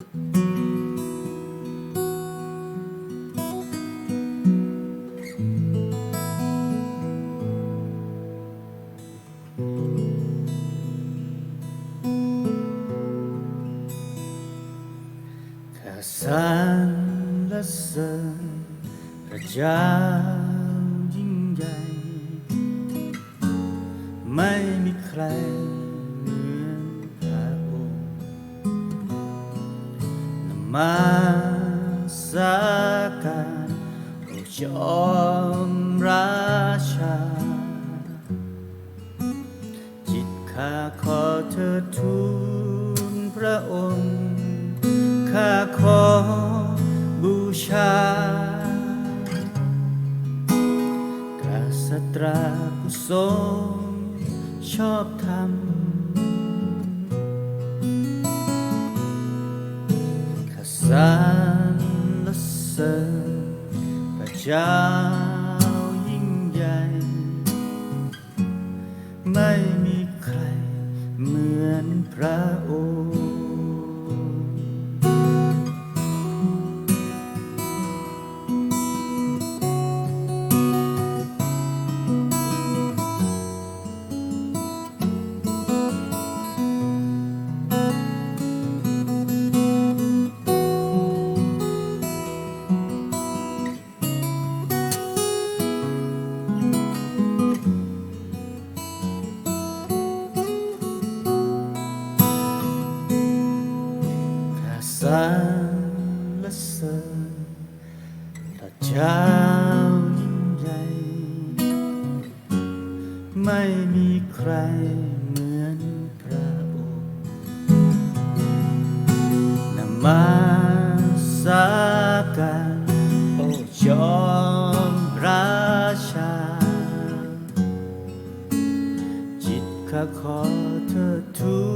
ข้าสรรเสริญพระเจ้ายิ่งใหญ่ ไม่มีใคร นมาสการโอ้จอมราชาจิตข้าขอเธอทูลพระองค์ข้าขอบูชากษัตราผู้ทรชอบธรรม ข้าส ข้าสรรเสริญพระเจ้ายิ่งใหญ่ไม่มีใครเหมือนพระองค์นมาสการโอ้จอมราชา จิตข้าขอเธอทู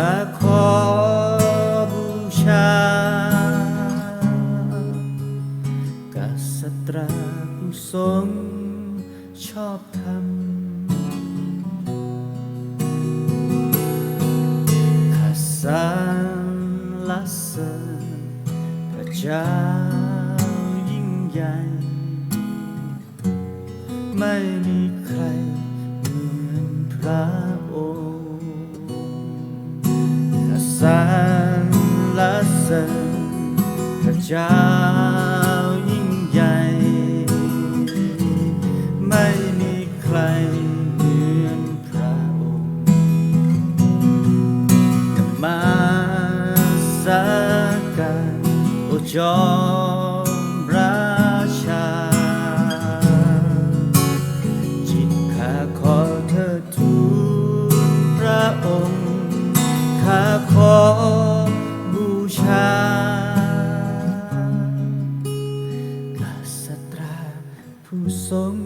ข้าขอบูชากษัตราผู้ทรงชอบธรรมข้าสรรเสริญพระเจ้ายิ่งใหญ่ ไม่มี สรรเสริญพระเจ้ายิ่งใหญ่ ไม่มีใครเหมือนพระองค์มาสการโอจอ ผู้ทรง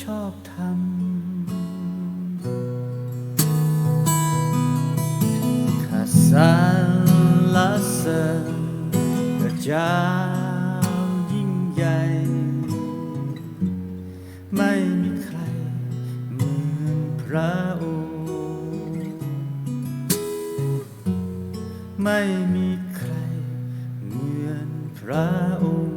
ชอบธรรมข้าสรรเสริญพระเจ้ายิ่งใหญ่ ไม่มีใครเหมือนพระองค์ไม่มีใครเหมือนพระองค์